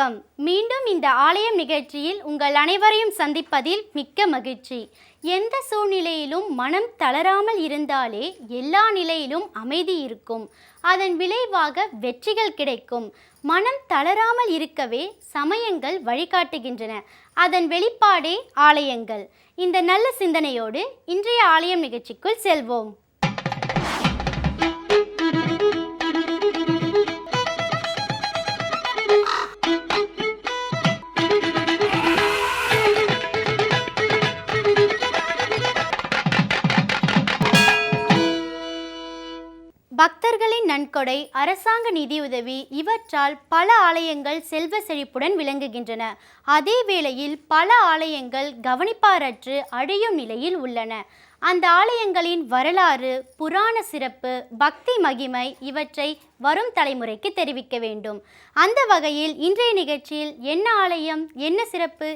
வணக்கம். மீண்டும் இந்த ஆலயம் நிகழ்ச்சியில் உங்கள் அனைவரையும் சந்திப்பதில் மிக்க மகிழ்ச்சி. எந்த சூழ்நிலையிலும் மனம் தளராமல் இருந்தாலே எல்லா நிலையிலும் அமைதி இருக்கும். அதன் விளைவாக வெற்றிகள் கிடைக்கும். மனம் தளராமல் இருக்கவே சமயங்கள் வழிகாட்டுகின்றன. அதன் வெளிப்பாடே ஆலயங்கள். இந்த நல்ல சிந்தனையோடு இன்றைய ஆலயம் நிகழ்ச்சிக்குள் செல்வோம். நன்கொடை அரசாங்க நிதியுதவி இவற்றால் பல ஆலயங்கள் செல்வ செழிப்புடன் விளங்குகின்றன. அதே வேளையில் பல ஆலயங்கள் கவனிப்பாரற்று அழியும் நிலையில் உள்ளன. அந்த ஆலயங்களின் வரலாறு புராண சிறப்பு பக்தி மகிமை இவற்றை வரும் தலைமுறைக்கு தெரிவிக்க வேண்டும். அந்த வகையில் இன்றைய நிகழ்ச்சியில் என்ன ஆலயம் என்ன சிறப்பு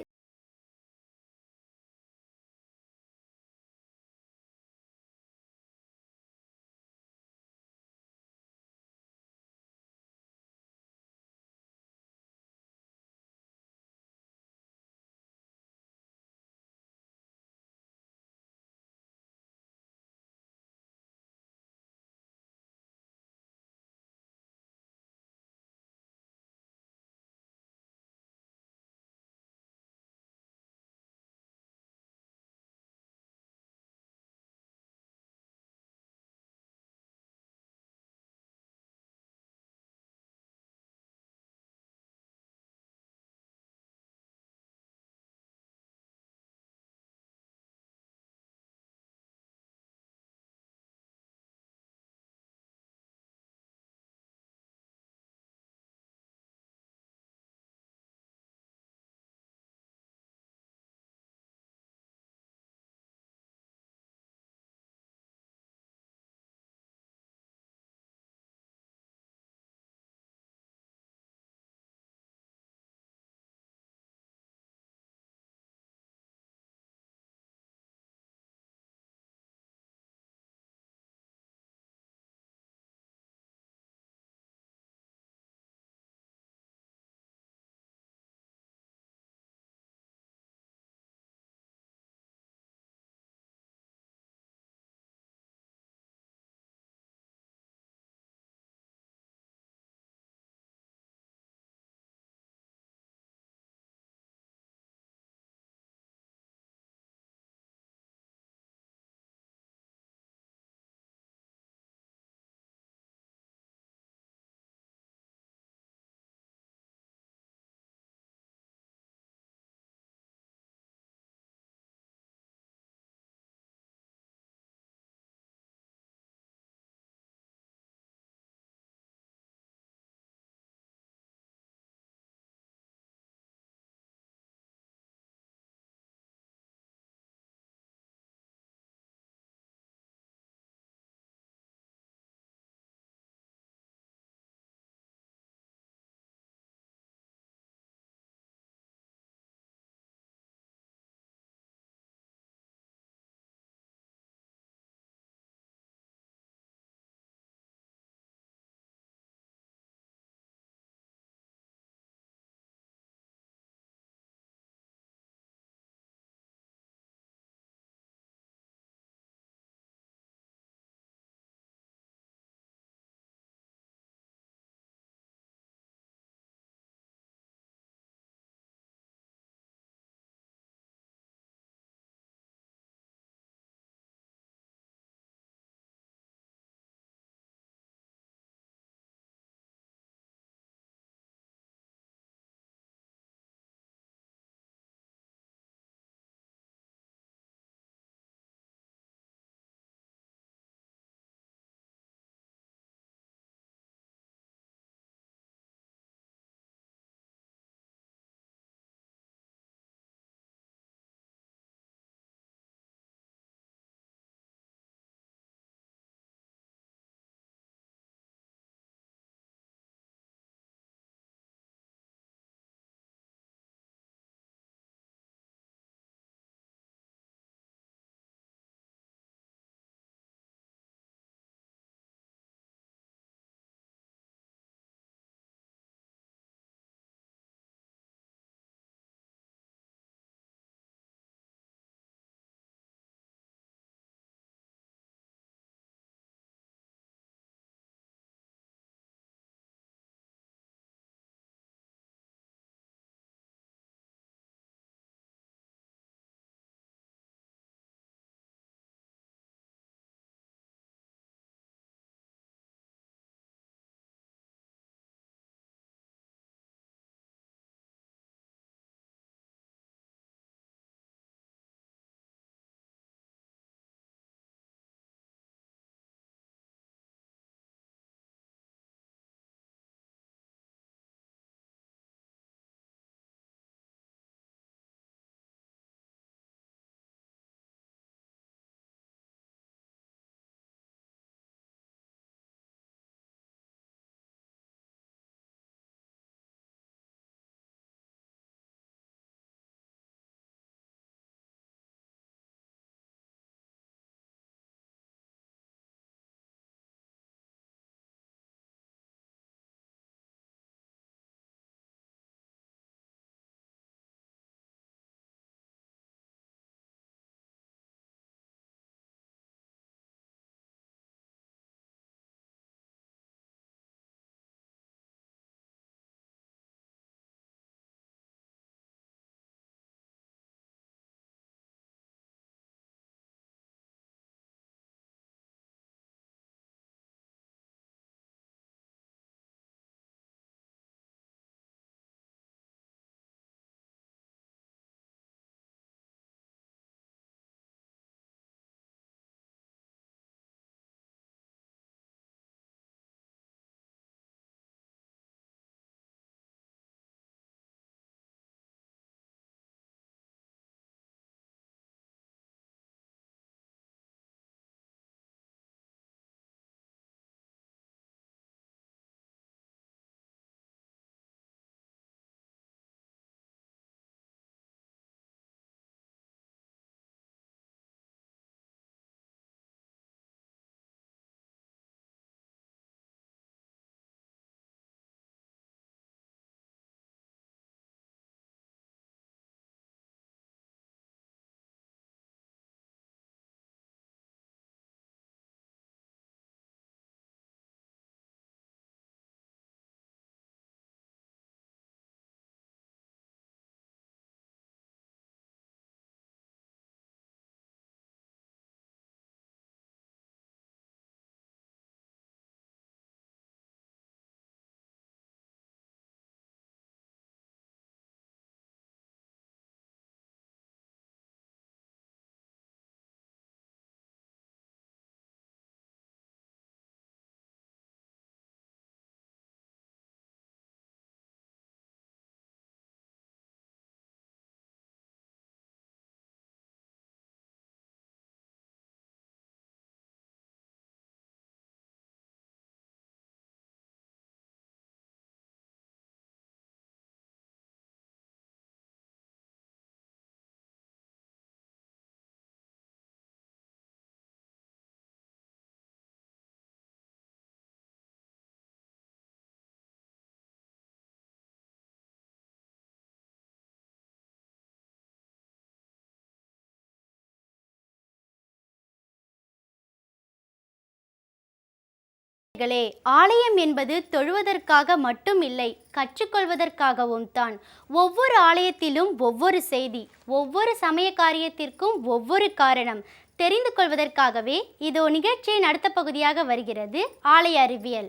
களே ஆலயம் என்பது தொழுவதற்காக மட்டும் இல்லை கற்றுக்கொள்வதற்காகவும் தான். ஒவ்வொரு ஆலயத்திலும் ஒவ்வொரு செய்தி ஒவ்வொரு சமய காரியத்திற்கும் ஒவ்வொரு காரணம். தெரிந்து கொள்வதற்காகவே இதோ நிகழ்ச்சியின் அடுத்த பகுதியாக வருகிறது ஆலய அறிவியல்.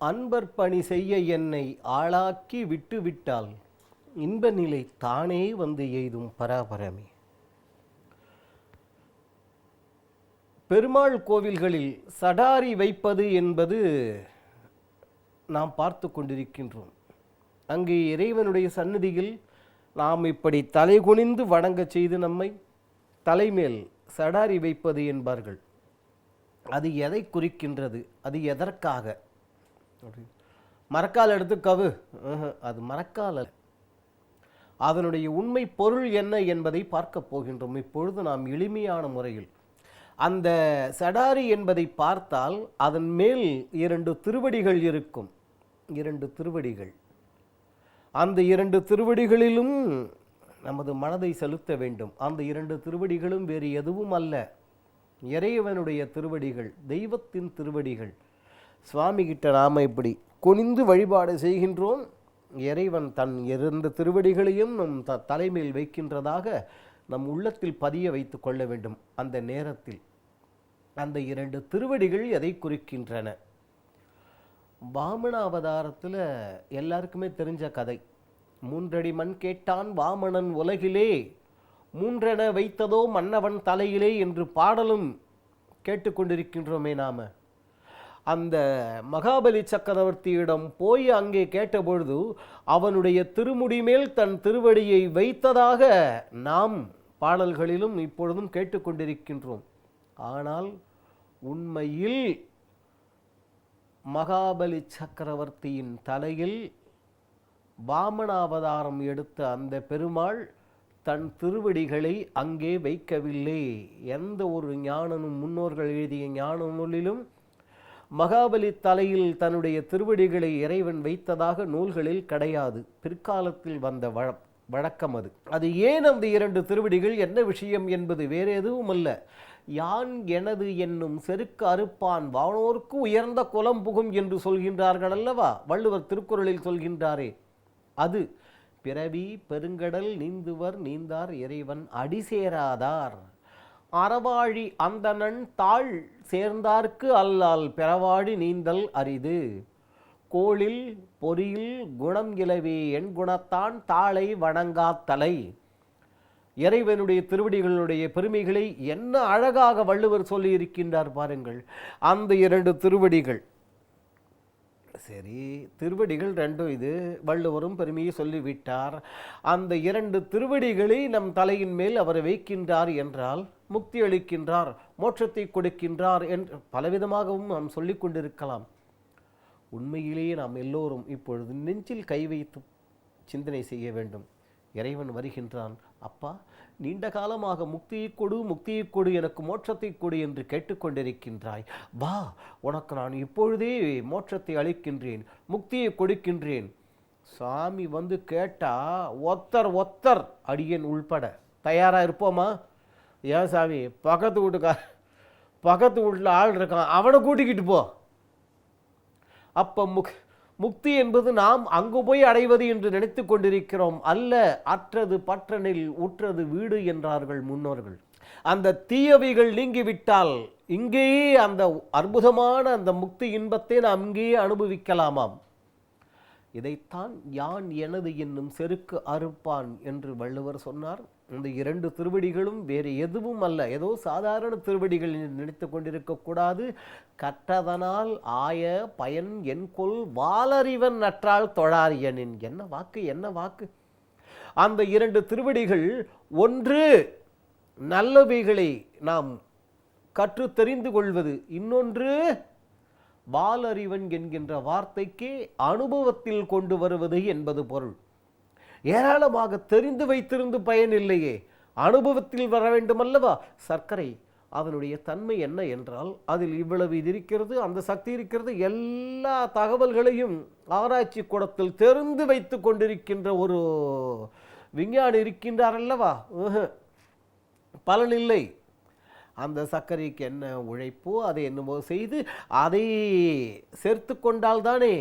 அன்பர் பணி செய்ய என்னை ஆளாக்கி விட்டுவிட்டால்? இன்ப நிலை தானே வந்து எய்தும் பராபரமே. பெருமாள் கோவில்களில் சடாரி வைப்பது என்பது நாம் பார்த்து கொண்டிருக்கின்றோம். அங்கே இறைவனுடைய சந்நிதியில் நாம் இப்படி தலை குனிந்து வணங்கச் செய்து நம்மை தலைமேல் சடாரி வைப்பது என்பார்கள். அது எதை குறிக்கின்றது? அது எதற்காக? மரக்கால் எடுத்து கவு. அது மரக்கால் அல்ல. அதனுடைய உண்மை பொருள் என்ன என்பதை பார்க்க போகின்றோம். இப்பொழுது நாம் எளிமையான முறையில் அந்த சடாரி என்பதை பார்த்தால் அதன் மேல் இரண்டு திருவடிகள் இருக்கும். இரண்டு திருவடிகள். அந்த இரண்டு திருவடிகளிலும் நமது மனதை செலுத்த வேண்டும். அந்த இரண்டு திருவடிகளும் வேறு எதுவும் அல்ல. இறைவனுடைய திருவடிகள் தெய்வத்தின் திருவடிகள். சுவாமி கிட்ட நாம் இப்படி குனிந்து வழிபாடு செய்கின்றோம். இறைவன் தன் இரண்டு திருவடிகளையும் நம் த தலைமையில் வைக்கின்றதாக நம் உள்ளத்தில் பதிய வைத்து கொள்ள வேண்டும். அந்த நேரத்தில் அந்த இரண்டு திருவடிகள் எதை குறிக்கின்றன? வாமன அவதாரத்தில் எல்லாருக்குமே தெரிஞ்ச கதை. மூன்றடி மண் கேட்டான் வாமனன் உலகிலே மூன்றென வைத்ததோ மன்னவன் தலையிலே என்று பாடலும் கேட்டுக்கொண்டிருக்கின்றோமே நாம. அந்த மகாபலி சக்கரவர்த்தியிடம் போய் அங்கே கேட்டபொழுது அவனுடைய திருமுடி மேல் தன் திருவடியை வைத்ததாக நாம் பாடல்களிலும் இப்பொழுதும் கேட்டுக்கொண்டிருக்கின்றோம். ஆனால் உண்மையில் மகாபலி சக்கரவர்த்தியின் தலையில் வாமனாவதாரம் எடுத்த அந்த பெருமாள் தன் திருவடிகளை அங்கே வைக்கவில்லை. எந்த ஒரு ஞானனும் முன்னோர்கள் எழுதிய ஞான நூலிலும் மகாபலி தலையில் தன்னுடைய திருவடிகளை இறைவன் வைத்ததாக நூல்களில் கிடையாது. பிற்காலத்தில் வந்த வழ வழக்கம் அது. அது ஏன் அந்த இரண்டு திருவடிகள்? என்ன விஷயம் என்பது வேறு எதுவும் அல்ல யான் எனது என்னும் செருக்கு அறுப்பான் வானோர்க்கு உயர்ந்த குலம் புகும் என்று சொல்கின்றார்கள் அல்லவா? வள்ளுவர் திருக்குறளில் சொல்கின்றாரே. அது பிறவி பெருங்கடல் நீந்துவர் நீந்தார் இறைவன் அடிசேராதார். அறவாழி அந்தணன் தாழ் சேர்ந்தார்க்கு அல்லால் பிறவாடி நீந்தல் அரிது. கோளில் பொறியில் குணம் இலவே என் குணத்தான் தாளை வணங்காத்தலை இறைவனுடைய திருவடிகளுடைய பெருமைகளை என்ன அழகாக வள்ளுவர் சொல்லியிருக்கின்றார் பாருங்கள். அந்த இரண்டு திருவடிகள். சரி திருவடிகள் ரெண்டும் இது. வள்ளுவரும் பெருமையை சொல்லிவிட்டார். அந்த இரண்டு திருவடிகளை நம் தலையின் மேல் அவர் வைக்கின்றார் என்றால் முக்தி அளிக்கின்றார் மோட்சத்தை கொடுக்கின்றார் என்று பலவிதமாகவும் நாம் சொல்லிக் கொண்டிருக்கலாம். உண்மையிலேயே நாம் எல்லோரும் இப்பொழுது நெஞ்சில் கை வைத்து சிந்தனை செய்ய வேண்டும். இறைவன் வருகின்றான் அப்பா நீண்ட காலமாக முக்தியை கொடு முக்தியை கொடு எனக்கு மோட்சத்தை கொடு என்று கேட்டுக்கொண்டிருக்கின்றாய். வா உனக்கு நான் இப்பொழுதே மோட்சத்தை அளிக்கின்றேன் முக்தியை கொடுக்கின்றேன். சாமி வந்து கேட்டா ஒத்தர் ஒத்தர் அடியன் உள்பட. தயாராக இருப்போமா? ஏன் சாமி பக்கத்து வீட்டுக்கார பக்கத்து வீட்டில் ஆள் இருக்கான் அவனை கூட்டிக்கிட்டு போ. அப்ப முக் முக்தி என்பது நாம் அங்கு போய் அடைவது என்று நினைத்து கொண்டிருக்கிறோம் அல்ல அற்றது பற்றனில் உற்றது வீடு என்றார்கள் முன்னோர்கள். அந்த தீயவைகள் நீங்கிவிட்டால் இங்கேயே அந்த அற்புதமான அந்த முக்தி இன்பத்தை நாம் இங்கேயே அனுபவிக்கலாமாம்? இதைத்தான் யான் எனது என்னும் செருக்கு அறுப்பான் என்று வள்ளுவர் சொன்னார். இந்த இரண்டு திருவடிகளும் வேறு எதுவும் அல்ல. ஏதோ சாதாரண திருவடிகள் நினைத்து கொண்டிருக்கக்கூடாது கற்றதனால் ஆய பயன் என்கொல் வாலறிவன் நற்றால் தொழாரியனின். என்ன வாக்கு என்ன வாக்கு? அந்த இரண்டு திருவடிகள் ஒன்று நல்லவைகளை நாம் கற்று தெரிந்து கொள்வது. இன்னொன்று வாலறிவன் என்கின்ற வார்த்தைக்கு அனுபவத்தில் கொண்டு வருவது என்பது பொருள். ஏராளமாக தெரிந்து வைத்திருந்து பயன் இல்லையே அனுபவத்தில் வர வேண்டுமல்லவா? சர்க்கரை அதனுடைய தன்மை என்ன என்றால் அதில் இவ்வளவு இது இருக்கிறது அந்த சக்தி இருக்கிறது எல்லா தகவல்களையும் ஆராய்ச்சி கூடத்தில் தெரிந்து வைத்து கொண்டிருக்கின்ற ஒரு விஞ்ஞானி இருக்கின்றார் அல்லவா? பலனில்லை அந்த சர்க்கரைக்கு என்ன உழைப்போ அதை என்னமோ செய்து அதை சேர்த்து கொண்டால்தானே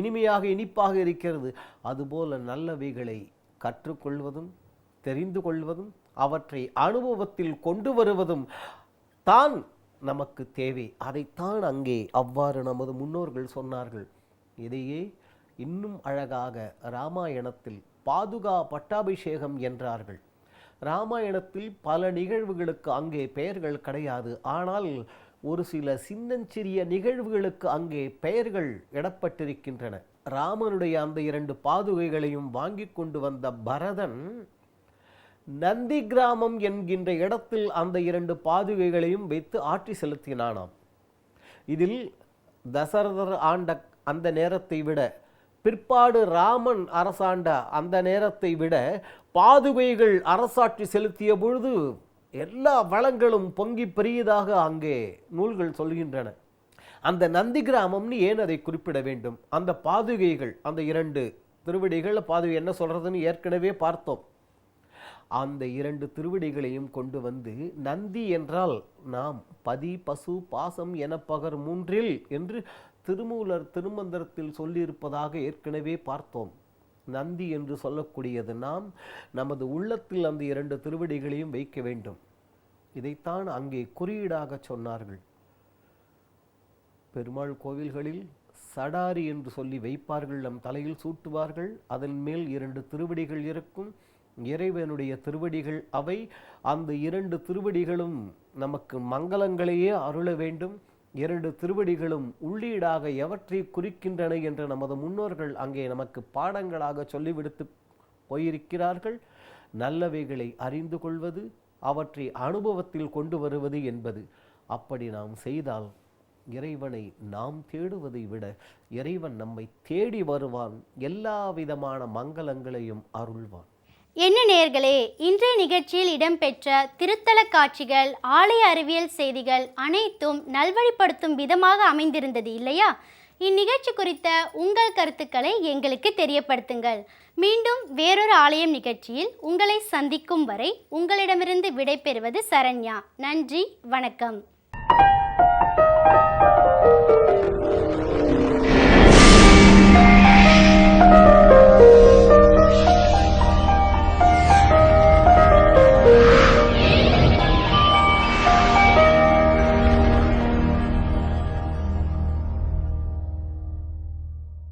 இனிமையாக இனிப்பாக இருக்கிறது. அதுபோல நல்லவைகளை கற்றுக்கொள்வதும் தெரிந்து கொள்வதும் அவற்றை அனுபவத்தில் கொண்டு வருவதும் தான் நமக்கு தேவை. அதைத்தான் அங்கே அவ்வாறு நமது முன்னோர்கள் சொன்னார்கள். இதையே இன்னும் அழகாக ராமாயணத்தில் பாதுகா பட்டாபிஷேகம் என்றார்கள். ராமாயணத்தில் பல நிகழ்வுகளுக்கு அங்கே பெயர்கள் கிடையாது. ஆனால் ஒரு சில சின்னஞ்சிறிய நிகழ்வுகளுக்கு அங்கே பெயர்கள் இடப்பட்டிருக்கின்றன. ராமனுடைய அந்த இரண்டு பாதுகைகளையும் வாங்கி கொண்டு வந்த பரதன் நந்தி கிராமம் என்கின்ற இடத்தில் அந்த இரண்டு பாதுகைகளையும் வைத்து ஆட்சி செலுத்தினானாம். இதில் தசரதர் ஆண்ட அந்த நேரத்தை விட பிற்பாடு ராமன் அரசாண்ட அந்த நேரத்தை விட பாதுகைகள் அரசாட்சி செலுத்திய பொழுது எல்லா வளங்களும் பொங்கி பெரியதாக அங்கே நூல்கள் சொல்கின்றன. அந்த நந்தி கிராமம்னு ஏன் அதை குறிப்பிட வேண்டும்? அந்த பாதுகைகள் அந்த இரண்டு திருவடிகள் பாதுகை என்ன சொல்கிறதுன்னு ஏற்கனவே பார்த்தோம். அந்த இரண்டு திருவடிகளையும் கொண்டு வந்து நந்தி என்றால் நாம் பதி பசு பாசம் என பகர் மூன்றில் என்று திருமூலர் திருமந்திரத்தில் சொல்லியிருப்பதாக ஏற்கனவே பார்த்தோம். நந்தி என்று சொல்லக்கூடியது நாம் நமது உள்ளத்தில் அந்த இரண்டு திருவடிகளையும் வைக்க வேண்டும். இதைத்தான் அங்கே குறியீடாக சொன்னார்கள். பெருமாள் கோவில்களில் சடாரி என்று சொல்லி வைப்பார்கள் நம் தலையில் சூட்டுவார்கள். அதன் மேல் இரண்டு திருவடிகள் இருக்கும். இறைவனுடைய திருவடிகள் அவை. அந்த இரண்டு திருவடிகளும் நமக்கு மங்களங்களையே அருள வேண்டும். இரண்டு திருவடிகளும் உள்ளீடாக எவற்றை குறிக்கின்றன என்று நமது முன்னோர்கள் அங்கே நமக்கு பாடங்களாக சொல்லிவிடுத்து போயிருக்கிறார்கள். நல்லவைகளை அறிந்து கொள்வது அவற்றை அனுபவத்தில் கொண்டு வருவது என்பது. அப்படி நாம் செய்தால் இறைவனை நாம் தேடுவதை விட இறைவன் நம்மை தேடி வருவான். எல்லா விதமான மங்களங்களையும் அருள்வான். என்ன நேர்களே இன்றைய நிகழ்ச்சியில் இடம்பெற்ற திருத்தல காட்சிகள் ஆலய அறிவியல் செய்திகள் அனைத்தும் நல்வழிப்படுத்தும் விதமாக அமைந்திருந்தது இல்லையா? இந்நிகழ்ச்சி குறித்த உங்கள் கருத்துக்களை எங்களுக்கு தெரியப்படுத்துங்கள். மீண்டும் வேறொரு ஆலயம் நிகழ்ச்சியில் உங்களை சந்திக்கும் வரை உங்களிடமிருந்து விடைபெறுவது சரண்யா. நன்றி வணக்கம்.